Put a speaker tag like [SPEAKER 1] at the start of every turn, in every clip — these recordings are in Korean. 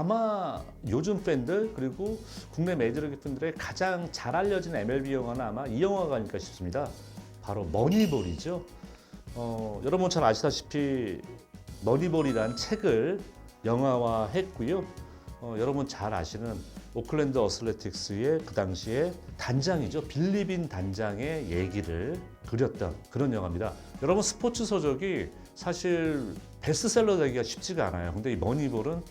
[SPEAKER 1] 아마 요즘 팬들 그리고 국내 메이저리그 팬들의 가장 잘 알려진 MLB 영화는 아마 이 영화가 아닐까 싶습니다. 바로 머니볼이죠. 어, 여러분 잘 아시다시피 머니볼이란 책을 영화화했고요. 어, 여러분 잘 아시는 오클랜드 어슬레틱스의 그 당시에 단장이죠. 빌리빈 단장의 얘기를 그렸던 그런 영화입니다. 여러분 스포츠 서적이 사실 베스트셀러 되기가 쉽지가 않아요. 근데 이 머니볼은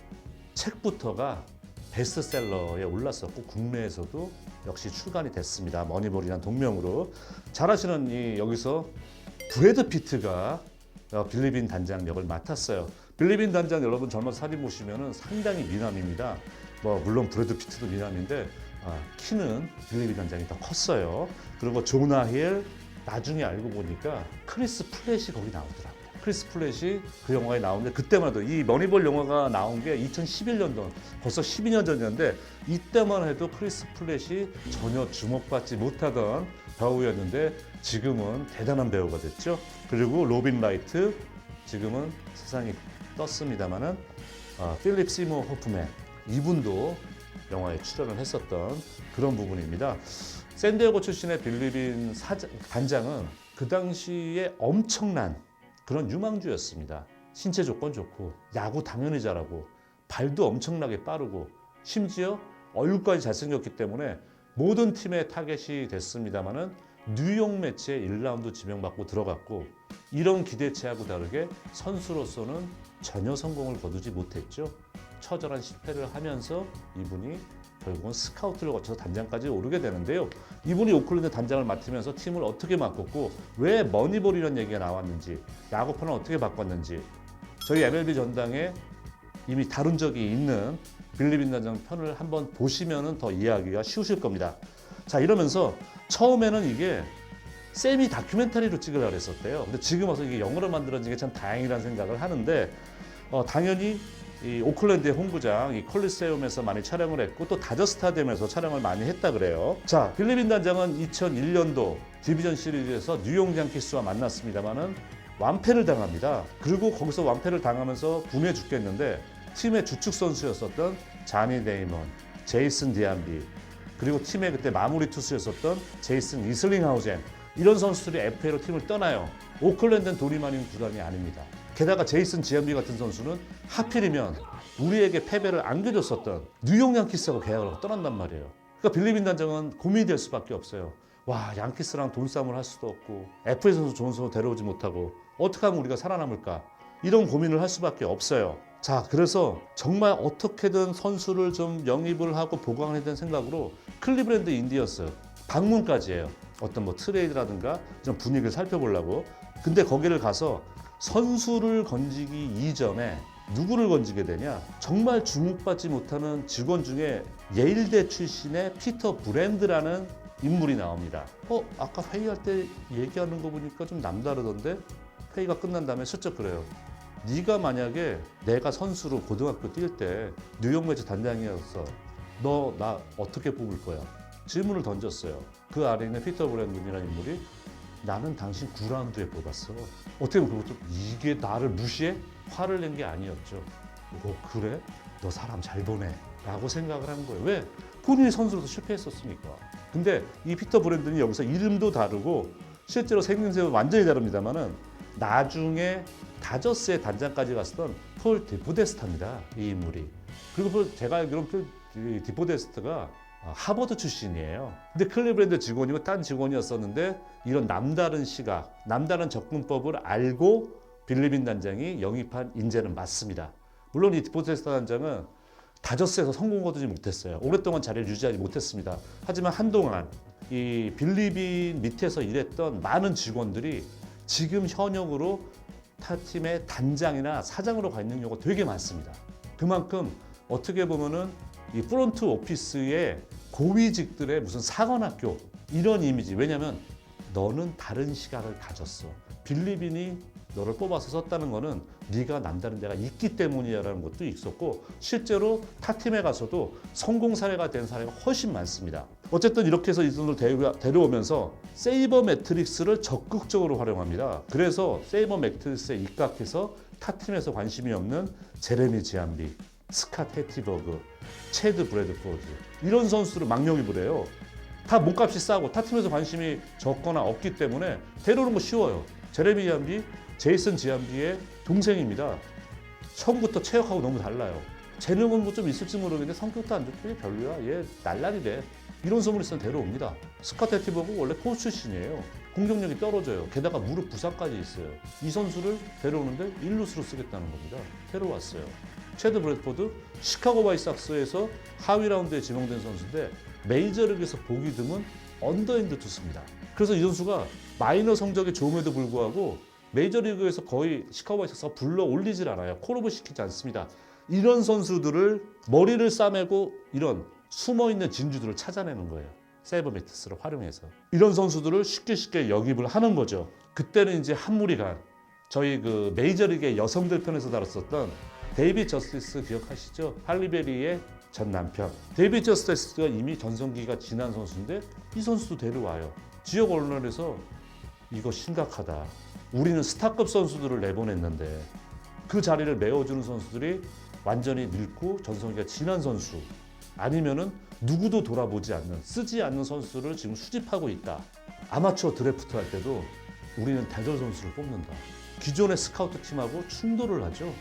[SPEAKER 1] 책부터가 베스트셀러에 올랐었고 국내에서도 역시 출간이 됐습니다. 머니볼이라는 동명으로 잘 아시는 이 여기서 브래드 피트가 어, 빌리빈 단장 역을 맡았어요. 빌리빈 단장 여러분 젊은 사진 보시면은 상당히 미남입니다. 뭐 물론 브래드 피트도 미남인데 아, 키는 빌리빈 단장이 더 컸어요. 그리고 조나 힐 나중에 알고 보니까 크리스 플랫이 거기 나오더라고요. 크리스 플랫이 그 영화에 나오는데 그때만 해도 이 머니볼 영화가 나온 게 2011년도 벌써 12년 전이었는데 이때만 해도 크리스 플랫이 전혀 주목받지 못하던 배우였는데 지금은 대단한 배우가 됐죠. 그리고 로빈 라이트 지금은 세상이 떴습니다마는 어, 필립 시모 호프맨 이분도 영화에 출연을 했었던 그런 부분입니다. 샌디에고 출신의 빌리빈 사장, 단장은 그 당시에 엄청난 그런 유망주였습니다. 신체 조건 좋고 야구 당연히 잘하고 발도 엄청나게 빠르고 심지어 얼굴까지 잘생겼기 때문에 모든 팀의 타겟이 됐습니다마는 뉴욕 매치에 1라운드 지명받고 들어갔고 이런 기대치하고 다르게 선수로서는 전혀 성공을 거두지 못했죠. 처절한 실패를 하면서 이분이 결국은 스카우트를 거쳐서 단장까지 오르게 되는데요. 이분이 오클랜드 단장을 맡으면서 팀을 어떻게 바꿨고 왜 머니볼이라는 얘기가 나왔는지 야구판을 어떻게 바꿨는지 저희 MLB 전당에 이미 다룬 적이 있는 빌리빈 단장 편을 한번 보시면 더 이해하기가 쉬우실 겁니다. 자 이러면서 처음에는 이게 세미 다큐멘터리로 찍으려고 했었대요. 근데 지금 와서 이게 영어로 만들어진 게 참 다행이라는 생각을 하는데 어, 당연히 이 오클랜드의 홈구장 이 콜리세움에서 많이 촬영을 했고 또 다저 스타디움에서 촬영을 많이 했다 그래요. 자 빌리빈 단장은 2001년도 디비전 시리즈에서 뉴욕 양키스와 만났습니다만은 완패를 당합니다. 그리고 거기서 완패를 당하면서 분해 죽겠는데 팀의 주축 선수였었던 자니 데이먼, 제이슨 디안비 그리고 팀의 그때 마무리 투수였었던 제이슨 이슬링하우젠 이런 선수들이 FA로 팀을 떠나요. 오클랜드는 도리만인 구단이 아닙니다. 게다가 제이슨 지안비 같은 선수는 하필이면 우리에게 패배를 안겨줬었던 뉴욕 양키스하고 계약을 하고 떠난단 말이에요. 그러니까 빌리빈 단장은 고민이 될 수밖에 없어요. 와 양키스랑 돈싸움을 할 수도 없고 FA 선수 좋은 선수 데려오지 못하고 어떻게 하면 우리가 살아남을까 이런 고민을 할 수밖에 없어요. 자 그래서 정말 어떻게든 선수를 좀 영입을 하고 보강해야 되는 생각으로 클리브랜드 인디언스 방문까지 해요. 어떤 뭐 트레이드라든가 좀 분위기를 살펴보려고. 근데 거기를 가서 선수를 건지기 이전에 누구를 건지게 되냐? 정말 주목받지 못하는 직원 중에 예일대 출신의 피터 브랜드라는 인물이 나옵니다. 어, 아까 회의할 때 얘기하는 거 보니까 좀 남다르던데? 회의가 끝난 다음에 슬쩍 그래요. 네가 만약에 내가 선수로 고등학교 뛸 때 뉴욕 매치 단장이었어. 너 나 어떻게 뽑을 거야? 질문을 던졌어요. 그 아래 있는 피터 브랜든이라는 인물이 나는 당신 9라운드에 뽑았어. 어떻게 보면 그것도 이게 나를 무시해? 화를 낸 게 아니었죠. 뭐 그래? 너 사람 잘 보네. 라고 생각을 한 거예요. 왜? 본인이 선수로서 실패했었으니까. 근데 이 피터 브랜든이 여기서 이름도 다르고 실제로 생김새는 완전히 다릅니다만은 나중에 다저스의 단장까지 갔었던 폴 디포데스타입니다. 이 인물이. 그리고 폴- 제가 알기로는 폴 디- 디포데스트가 아, 하버드 출신이에요. 근데 클리브랜드 직원이고 딴 직원이었었는데 이런 남다른 시각, 남다른 접근법을 알고 빌리빈 단장이 영입한 인재는 맞습니다. 물론 이 디포데스타 단장은 다저스에서 성공 거두지 못했어요. 오랫동안 자리를 유지하지 못했습니다. 하지만 한동안 이 빌리빈 밑에서 일했던 많은 직원들이 지금 현역으로 타 팀의 단장이나 사장으로 가 있는 경우가 되게 많습니다. 그만큼 어떻게 보면은 이 프론트 오피스의 고위직들의 무슨 사관학교 이런 이미지. 왜냐면 너는 다른 시각을 가졌어. 빌리빈이 너를 뽑아서 썼다는 거는 네가 남다른 데가 있기 때문이라는 것도 있었고 실제로 타 팀에 가서도 성공 사례가 된 사례가 훨씬 많습니다. 어쨌든 이렇게 해서 이분을 데려오면서 세이버 매트릭스를 적극적으로 활용합니다. 그래서 세이버 매트릭스에 입각해서 타 팀에서 관심이 없는 제레미 지안비 스캇 헤티버그, 체드 브래드포드 이런 선수들을 망령입을 해요. 다 몸값이 싸고 타 팀에서 관심이 적거나 없기 때문에 데려오는 거 쉬워요. 제레미 지안비, 제이슨 지안비의 동생입니다. 처음부터 체력하고 너무 달라요. 재능은 뭐 좀 있을지 모르겠는데 성격도 안 좋고 얘 별로야. 얘 날라리래. 이런 소문이 있으면 데려옵니다. 스카트 헤티버그 원래 포수 출신이에요. 공격력이 떨어져요. 게다가 무릎 부상까지 있어요. 이 선수를 데려오는데 일루수로 쓰겠다는 겁니다. 데려왔어요. 체드 브래드포드 시카고 바이삭스에서 하위 라운드에 지명된 선수인데 메이저리그에서 보기 드문 언더핸드 투수입니다. 그래서 이 선수가 마이너 성적이 좋음에도 불구하고 메이저리그에서 거의 시카고 바이삭스가 불러 올리질 않아요. 콜업을 시키지 않습니다. 이런 선수들을 머리를 싸매고 이런 숨어 있는 진주들을 찾아내는 거예요. 세이버 매트스를 활용해서 이런 선수들을 쉽게 쉽게 영입을 하는 거죠. 그때는 이제 한물이 간 저희 그 메이저리그의 여성들 편에서 다뤘었던 데이비 저스티스 기억하시죠? 할리베리의 전 남편. 데이비 저스티스가 이미 전성기가 지난 선수인데 이 선수도 데려와요. 지역 언론에서 이거 심각하다. 우리는 스타급 선수들을 내보냈는데 그 자리를 메워주는 선수들이 완전히 늙고 전성기가 지난 선수 아니면은 누구도 돌아보지 않는 쓰지 않는 선수를 지금 수집하고 있다. 아마추어 드래프트 할 때도 우리는 대절 선수를 뽑는다. 기존의 스카우트 팀하고 충돌을 하죠.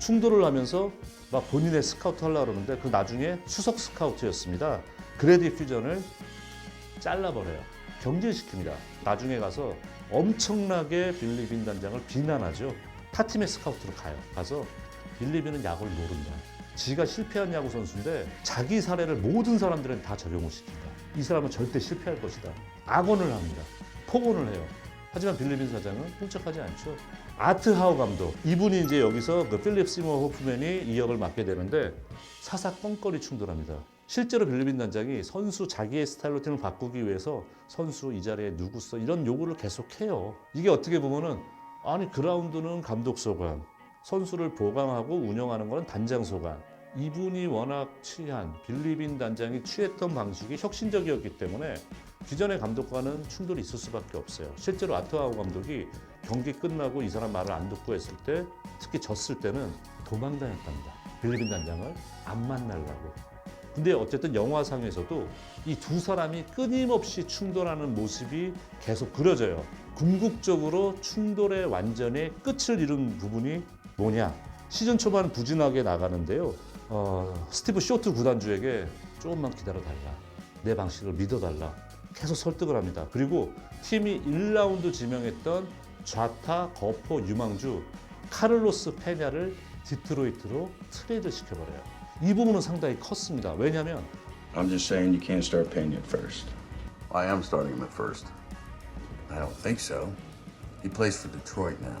[SPEAKER 1] 충돌을 하면서 막 본인의 스카우트 하려고 그러는데 그 나중에 수석 스카우트였습니다. 그레디 퓨전을 잘라버려요. 경질시킵니다. 나중에 가서 엄청나게 빌리 빈 단장을 비난하죠. 타 팀의 스카우트로 가요. 가서 빌리 빈은 야구를 모른다. 지가 실패한 야구 선수인데 자기 사례를 모든 사람들은 다 적용을 시킨다. 이 사람은 절대 실패할 것이다. 악언을 합니다. 폭언을 해요. 하지만 빌리빈 사장은 훌쩍하지 않죠. 아트 하우 감독 이분이 이제 여기서 그 필립 시머 호프맨이 이 역을 맡게 되는데 사사건거리 충돌합니다. 실제로 빌리빈 단장이 선수 자기의 스타일로 팀을 바꾸기 위해서 선수 이 자리에 누구 써 이런 요구를 계속해요. 이게 어떻게 보면은 아니 그라운드는 감독 소관, 선수를 보강하고 운영하는 것은 단장 소관. 이분이 워낙 취한 빌리빈 단장이 취했던 방식이 혁신적이었기 때문에 기존의 감독과는 충돌이 있을 수밖에 없어요. 실제로 아트하우 감독이 경기 끝나고 이 사람 말을 안 듣고 했을 때 특히 졌을 때는 도망다녔답니다. 빌리빈 단장을 안 만나려고. 근데 어쨌든 영화상에서도 이 두 사람이 끊임없이 충돌하는 모습이 계속 그려져요. 궁극적으로 충돌의 완전히 끝을 이룬 부분이 뭐냐? 시즌 초반 부진하게 나가는데요. 어, 스티브 쇼트 구단주에게 조금만 기다려달라. 내 방식을 믿어달라. 계속 설득을 합니다. 그리고 팀이 1라운드 지명했던 좌타 거포 유망주 카를로스 페냐를 디트로이트로 트레이드 시켜버려요. 이 부분은 상당히 컸습니다. 왜냐하면
[SPEAKER 2] I'm just saying you can't start paying at first.
[SPEAKER 3] I am starting him at first. I don't think so. He plays for Detroit now.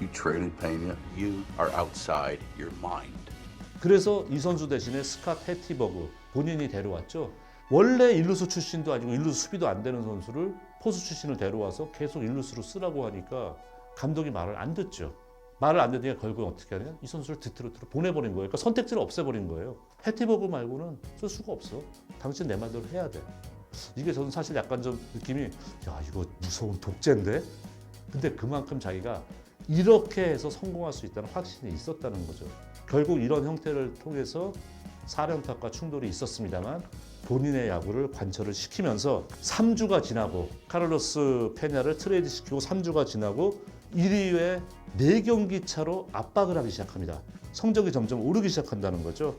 [SPEAKER 3] You traded Pena.
[SPEAKER 4] You are outside your mind.
[SPEAKER 1] 그래서 이 선수 대신에 스캇 해티버그 본인이 데려왔죠. 원래 일루수 출신도 아니고 일루수 수비도 안 되는 선수를 포수 출신을 데려와서 계속 일루수로 쓰라고 하니까 감독이 말을 안 듣죠. 말을 안 듣으니까 결국 어떻게 하냐? 이 선수를 디트로이트로 보내버린 거예요. 그러니까 선택지를 없애버린 거예요. 해티버그 말고는 쓸 수가 없어. 당신 내 말대로 해야 돼. 이게 저는 사실 약간 좀 느낌이 야 이거 무서운 독재인데? 근데 그만큼 자기가 이렇게 해서 성공할 수 있다는 확신이 있었다는 거죠. 결국 이런 형태를 통해서 사령탑과 충돌이 있었습니다만 본인의 야구를 관철을 시키면서 3주가 지나고 카를로스 페냐를 트레이드 시키고 3주가 지나고 1위에 4경기 차로 압박을 하기 시작합니다. 성적이 점점 오르기 시작한다는 거죠.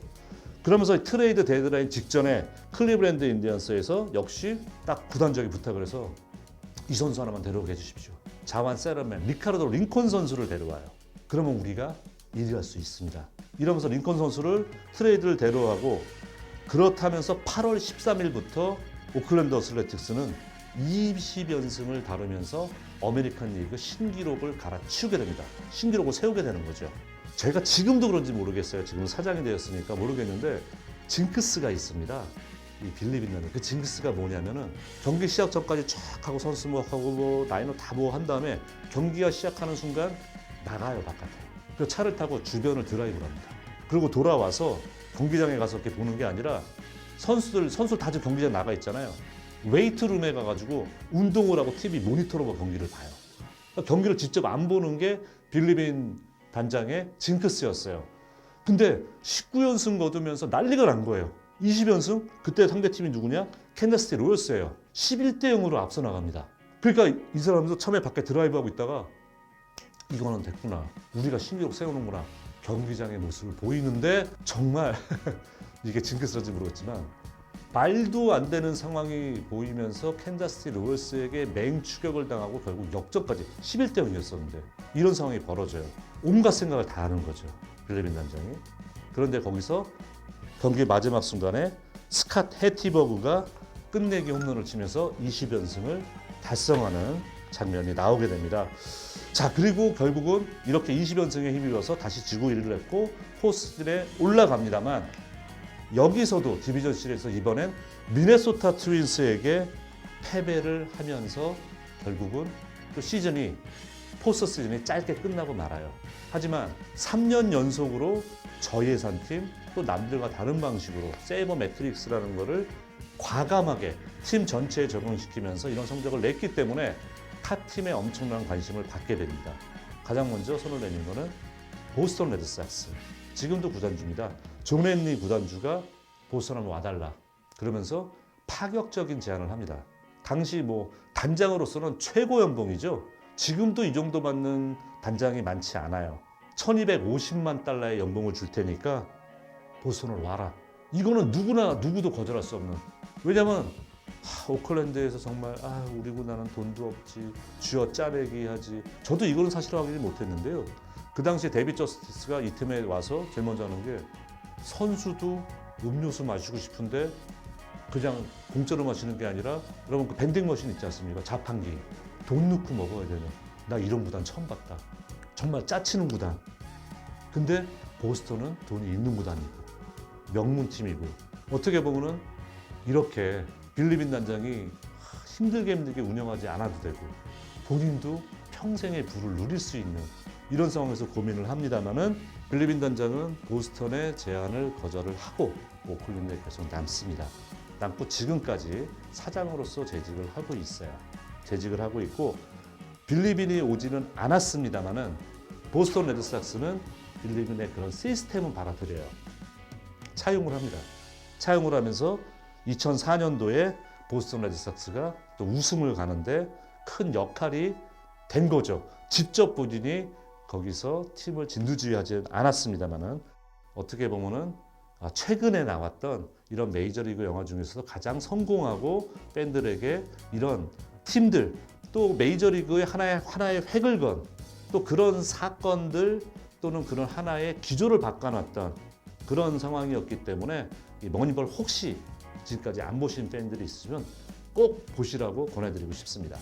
[SPEAKER 1] 그러면서 트레이드 데드라인 직전에 클리브랜드 인디언스에서 역시 딱 구단적인 부탁을 해서 이 선수 하나만 데려오게 해주십시오. 자완 세러맨, 리카르도 링컨 선수를 데려와요. 그러면 우리가 1위 할 수 있습니다. 이러면서 링컨 선수를 트레이드를 데려가고 그렇다면서 8월 13일부터 오클랜드 어슬레틱스는 20연승을 다루면서 어메리칸 리그 신기록을 갈아치우게 됩니다. 신기록을 세우게 되는 거죠. 제가 지금도 그런지 모르겠어요. 지금 사장이 되었으니까 모르겠는데 징크스가 있습니다. 이 빌리빈다는 그 징크스가 뭐냐면은 경기 시작 전까지 쫙 하고 선수 뭐 하고 뭐 라이너 다뭐 한 다음에 경기가 시작하는 순간 나가요 바깥에. 그 차를 타고 주변을 드라이브를 합니다. 그리고 돌아와서 경기장에 가서 이렇게 보는 게 아니라 선수들 선수 다들 경기장 나가 있잖아요. 웨이트룸에 가가지고 운동을 하고 TV 모니터로 경기를 봐요. 그러니까 경기를 직접 안 보는 게 빌리빈 단장의 징크스였어요. 근데 19연승 거두면서 난리가 난 거예요. 20연승? 그때 상대팀이 누구냐? 캔자스티 로열스예요. 11대 0으로 앞서 나갑니다. 그러니까 이 사람도 처음에 밖에 드라이브하고 있다가 이거는 됐구나. 우리가 신기록 세우는구나. 경기장의 모습을 보이는데 정말 이게 징크스런지 모르겠지만 말도 안 되는 상황이 보이면서 캔자스티 로열스에게 맹추격을 당하고 결국 역전까지 11대 0이었었는데 이런 상황이 벌어져요. 온갖 생각을 다 하는 거죠. 빌레빈 단장이. 그런데 거기서 경기 마지막 순간에 스캇 해티버그가 끝내기 홈런을 치면서 20연승을 달성하는 장면이 나오게 됩니다. 자 그리고 결국은 이렇게 20연승에 힘입어서 다시 지구 1위를 했고 포스트에 올라갑니다만 여기서도 디비전 시리즈에서 이번엔 미네소타 트윈스에게 패배를 하면서 결국은 또 시즌이 포스트 시즌이 짧게 끝나고 말아요. 하지만 3년 연속으로 저예산팀 또 남들과 다른 방식으로 세이버 매트릭스라는 거를 과감하게 팀 전체에 적용시키면서 이런 성적을 냈기 때문에 타 팀에 엄청난 관심을 받게 됩니다. 가장 먼저 손을 내민 거는 보스턴 레드삭스. 지금도 구단주입니다. 존 헨리 구단주가 보스턴 한번 와달라. 그러면서 파격적인 제안을 합니다. 당시 뭐 단장으로서는 최고 연봉이죠. 지금도 이 정도 받는 단장이 많지 않아요. 1250만 달러의 연봉을 줄 테니까 보스턴을 와라. 이거는 누구나 누구도 거절할 수 없는. 왜냐면 하, 오클랜드에서 정말 아 우리 구단은 돈도 없지 쥐어 짜내기 하지. 저도 이거는 사실 확인을 못했는데요. 그 당시에 데비 저스티스가 이 팀에 와서 제일 먼저 하는 게 선수도 음료수 마시고 싶은데 그냥 공짜로 마시는 게 아니라 여러분 그 밴딩 머신 있지 않습니까? 자판기 돈 넣고 먹어야 되는 나 이런 구단 처음 봤다. 정말 짜치는 구단. 근데 보스턴은 돈이 있는 구단이고 명문팀이고 어떻게 보면은 이렇게 빌리빈 단장이 힘들게 힘들게 운영하지 않아도 되고 본인도 평생의 부를 누릴 수 있는 이런 상황에서 고민을 합니다만은 빌리빈 단장은 보스턴의 제안을 거절을 하고 오클랜드에 계속 남습니다. 남고 지금까지 사장으로서 재직을 하고 있어요. 재직을 하고 있고 빌리빈이 오지는 않았습니다만은 보스턴 레드삭스는 빌리빈의 그런 시스템은 받아들여요. 차용을 합니다. 차용을 하면서 2004년도에 보스턴 레드삭스가 또 우승을 가는데 큰 역할이 된 거죠. 직접 본인이 거기서 팀을 진두지휘하지 않았습니다만은 어떻게 보면은 아, 최근에 나왔던 이런 메이저리그 영화 중에서도 가장 성공하고 팬들에게 이런 팀들 또 메이저리그의 하나의 하나의 획을 건 또 그런 사건들 또는 그런 하나의 기조를 바꿔놨던 그런 상황이었기 때문에 이 머니볼 혹시 지금까지 안 보신 팬들이 있으면 꼭 보시라고 권해드리고 싶습니다.